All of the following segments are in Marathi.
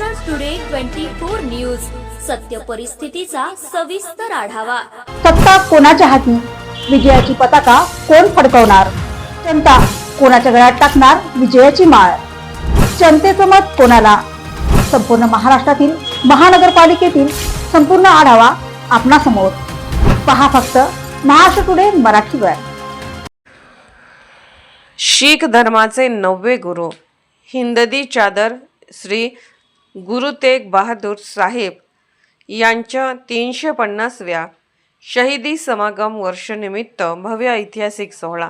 Maharashtra today twenty four news सत्य परिस्थितीचा सविस्तर आढावा. सत्ता कोणाच्या हाती? विजयाची पताका कोण फडकवणार? जनता कोणाच्या गळ्यात टाकणार विजयाची माळ? जनतेचं मत कोणाला? संपूर्ण महाराष्ट्रातील महानगरपालिकेतील संपूर्ण आढावा आपणासमोर. पहा फक्त महाराष्ट्र टुडे मराठीवर शीख धर्माचे नववे गुरु. हिंददी चादर श्री गुरु तेग बहादूर साहेब यांच्या तीनशे पन्नासव्या शहीदी समागम वर्षनिमित्त भव्य ऐतिहासिक सोहळा.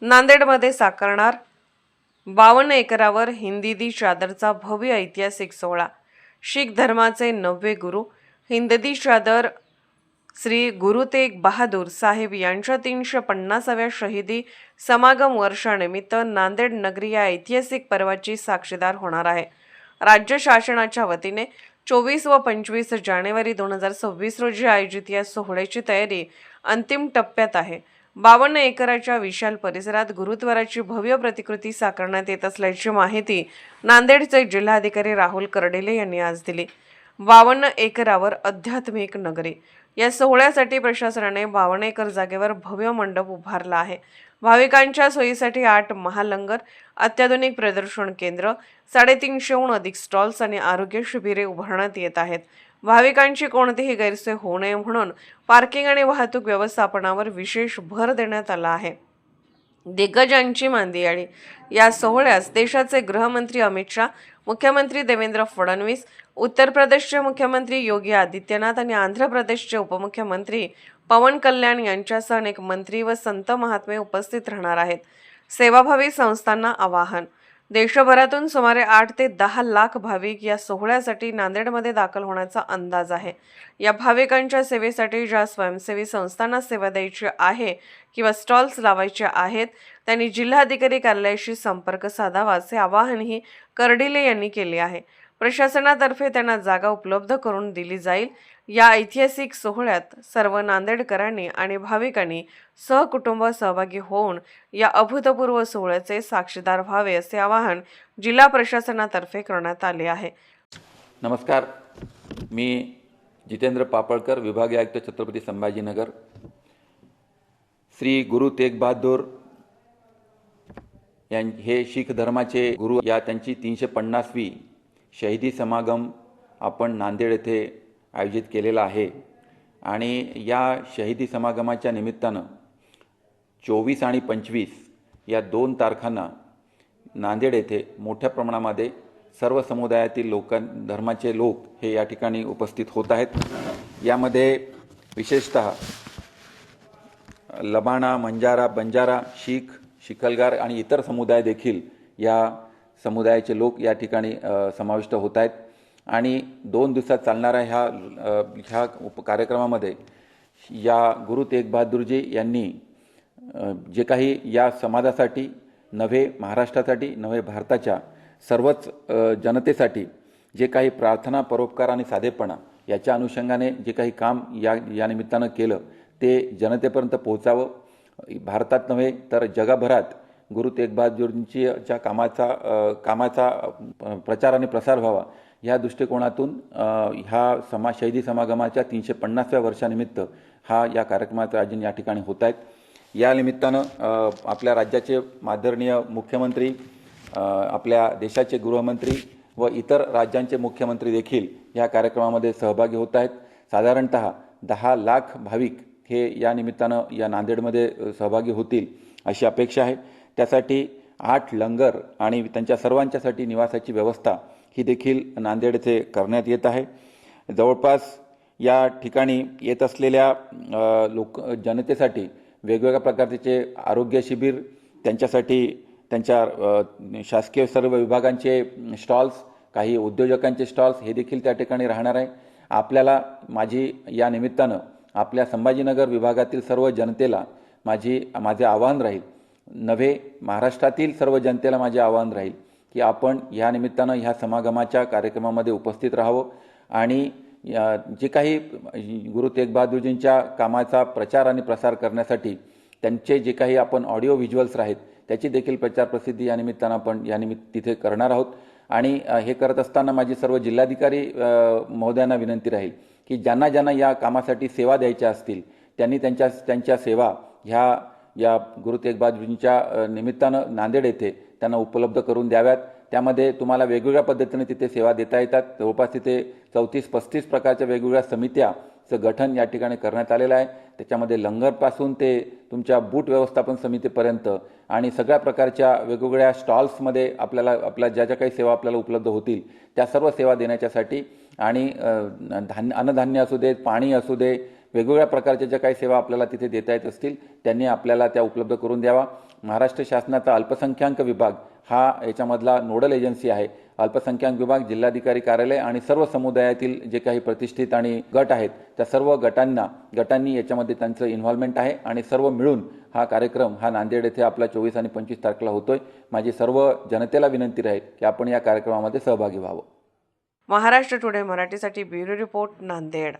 नांदेडमध्ये साकारणार बावन्न एकरावर हिंदीदी चादरचा भव्य ऐतिहासिक सोहळा. शीख धर्माचे नववे गुरु हिंददी चादर श्री गुरु तेग बहादूर साहेब यांच्या तीनशे पन्नासाव्या शहीदी समागम वर्षानिमित्त नांदेड नगरी या ऐतिहासिक पर्वाची साक्षीदार होणार आहे. राज्य शासनाच्या वतीने चोवीस व पंचवीस जानेवारी दोन हजार सव्वीस रोजी आयोजित या सोहळ्याची तयारी अंतिम टप्प्यात आहे. बावन्न एकराच्या विशाल परिसरात गुरुद्वाराची भव्य प्रतिकृती साकारण्यात येत असल्याची माहिती नांदेडचे जिल्हाधिकारी राहुल कर्डेले यांनी आज दिली. बावन्न एकरावर आध्यात्मिक नगरी. या सोहळ्यासाठी प्रशासनाने बावन्न एकर जागेवर भव्य मंडप उभारला आहे. भाविकांच्या सोयीसाठी आठ महालंगर अत्याधुनिक प्रदर्शन केंद्र साडेतीनशेहून अधिक स्टॉल्स आणि आरोग्य शिबिरे उभारण्यात येत आहेत. भाविकांची कोणतीही गैरसोय होऊ नये म्हणून पार्किंग आणि वाहतूक व्यवस्थापनावर विशेष भर देण्यात आला आहे. दिग्गजांची मांदियाळी. या सोहळ्यास देशाचे गृहमंत्री अमित शहा मुख्यमंत्री देवेंद्र फडणवीस उत्तर प्रदेशचे मुख्यमंत्री योगी आदित्यनाथ आणि आंध्र प्रदेशचे उपमुख्यमंत्री पवन कल्याण यांच्यासह अनेक मंत्री व संत महात्मे उपस्थित राहणार आहेत. सेवाभावी संस्थांना आवाहन देशभरातून सुमारे आठ ते दहा लाख भाविक या सोहळ्यासाठी नांदेडमध्ये दाखल होण्याचा अंदाज आहे. या भाविकांच्या सेवेसाठी ज्या स्वयंसेवी संस्थांना सेवा द्यायची आहे किंवा स्टॉल्स लावायचे आहेत त्यांनी जिल्हाधिकारी कार्यालयाशी संपर्क साधावा असे आवाहनही कर्डिले यांनी केले आहे. प्रशासनातर्फे त्यांना जागा उपलब्ध करून दिली जाईल. या ऐतिहासिक सोहळ्यात सर्व नांदेडकरांनी आणि भाविकांनी सहकुटुंब सहभागी होऊन या अभूतपूर्व सोहळ्याचे साक्षीदार व्हावे असे आवाहन जिल्हा प्रशासनातर्फे करण्यात आले आहे. नमस्कार. मी जितेंद्र पापळकर विभागीय आयुक्त छत्रपती संभाजीनगर. श्री गुरु तेग बहादूर यां हे शीख धर्माचे गुरु या त्यांची तीनशे पन्नासवी शहीदी समागम आपण नांदेड येथे आयोजित केलेला आहे. आणि या शहीदी समागमाच्या निमित्तानं चोवीस आणि पंचवीस या दोन तारखांना नांदेड येथे मोठ्या प्रमाणामध्ये सर्व समुदायातील लोकां धर्माचे लोक हे या ठिकाणी उपस्थित होत आहेत. यामध्ये विशेषतः लबाणा मंजारा बंजारा शीख शिकलगार आणि इतर समुदाय देखील या समुदायाचे लोक या ठिकाणी समाविष्ट होत आहेत आणि दोन दिवसात चालणाऱ्या ह्या ह्या उप कार्यक्रमामध्ये या गुरु तेग बहादूरजी यांनी जे काही या समाजासाठी नव्हे महाराष्ट्रासाठी नव्हे भारताच्या सर्वच जनतेसाठी जे काही प्रार्थना परोपकार आणि साधेपणा याच्या अनुषंगाने जे काही काम या या निमित्तानं केलं ते जनतेपर्यंत पोहोचावं. भारतात नव्हे तर जगभरात गुरु तेग बहादूरजींची च्या कामाचा कामाचा प्रचार आणि प्रसार व्हावा ह्या दृष्टिकोनातून ह्या समा शहीदी समागमाच्या तीनशे पन्नासव्या वर्षानिमित्त हा या कार्यक्रमाचं आयोजन या ठिकाणी होत आहेत या निमित्तानं आपल्या राज्याचे आदरणीय मुख्यमंत्री आपल्या देशाचे गृहमंत्री व इतर राज्यांचे मुख्यमंत्री देखील या कार्यक्रमामध्ये सहभागी होत आहेत साधारणत दहा लाख भाविक हे या निमित्तानं या नांदेडमध्ये सहभागी होतील अशी अपेक्षा आहे. त्यासाठी आठ लंगर आणि त्यांच्या सर्वांच्यासाठी निवासाची व्यवस्था ही देखील नांदेड येथे करण्यात येत आहे. जवळपास या ठिकाणी येत असलेल्या लोक जनतेसाठी वेगवेगळ्या प्रकारचे आरोग्य शिबिर त्यांच्यासाठी त्यांच्या शासकीय सर्व विभागांचे स्टॉल्स काही उद्योजकांचे स्टॉल्स हे देखील त्या ठिकाणी राहणार आहे. आपल्याला माझी या निमित्तानं आपल्या संभाजीनगर विभागातील सर्व जनतेला माझी माझे आवाहन राहील नव्हे महाराष्ट्रातील सर्व जनतेला माझे आवाहन राहील की आपण ह्या निमित्तानं ह्या समागमाच्या कार्यक्रमामध्ये उपस्थित राहावं आणि जे काही गुरु तेग बहादूरजींच्या कामाचा प्रचार आणि प्रसार करण्यासाठी त्यांचे जे काही आपण ऑडिओ व्हिज्युअल्स आहेत त्याची देखील प्रचार प्रसिद्धी या निमित्तानं आपण या निमित्त तिथे करणार आहोत. आणि हे करत असताना माझी सर्व जिल्हाधिकारी महोदयांना विनंती राहील की ज्यांना ज्यांना या कामासाठी सेवा द्यायच्या असतील त्यांनी त्यांच्या त्यांच्या सेवा ह्या या गुरु तेग बहादूरजींच्या निमित्तानं नांदेड येथे त्यांना उपलब्ध करून द्याव्यात. त्यामध्ये तुम्हाला वेगवेगळ्या पद्धतीने तिथे सेवा देता येतात. जवळपास तिथे चौतीस पस्तीस प्रकारच्या वेगवेगळ्या समित्याचं गठन या ठिकाणी करण्यात आलेलं आहे. त्याच्यामध्ये लंगरपासून ते तुमच्या बूट व्यवस्थापन समितीपर्यंत आणि सगळ्या प्रकारच्या वेगवेगळ्या स्टॉल्समध्ये आपल्याला आपल्या ज्या ज्या काही सेवा आपल्याला उपलब्ध होतील त्या सर्व सेवा देण्याच्यासाठी आणि धान्य अन्नधान्य असू दे पाणी असू दे वेगवेगळ्या प्रकारच्या ज्या काही सेवा आपल्याला तिथे देता येत असतील त्यांनी आपल्याला त्या उपलब्ध करून द्यावा. महाराष्ट्र शासनाचा अल्पसंख्याक विभाग हा याच्यामधला नोडल एजन्सी आहे. अल्पसंख्याक विभाग जिल्हाधिकारी कार्यालय आणि सर्व समुदायातील जे काही प्रतिष्ठित आणि गट आहेत त्या सर्व गटांना गटांनी याच्यामध्ये त्यांचं इन्व्हॉल्वमेंट आहे आणि सर्व मिळून हा कार्यक्रम हा नांदेड येथे आपला चोवीस आणि पंचवीस तारखेला होतोय. माझी सर्व जनतेला विनंती राहील की आपण या कार्यक्रमामध्ये सहभागी व्हावं. महाराष्ट्र टुडे मराठीसाठी ब्युरो रिपोर्ट नांदेड.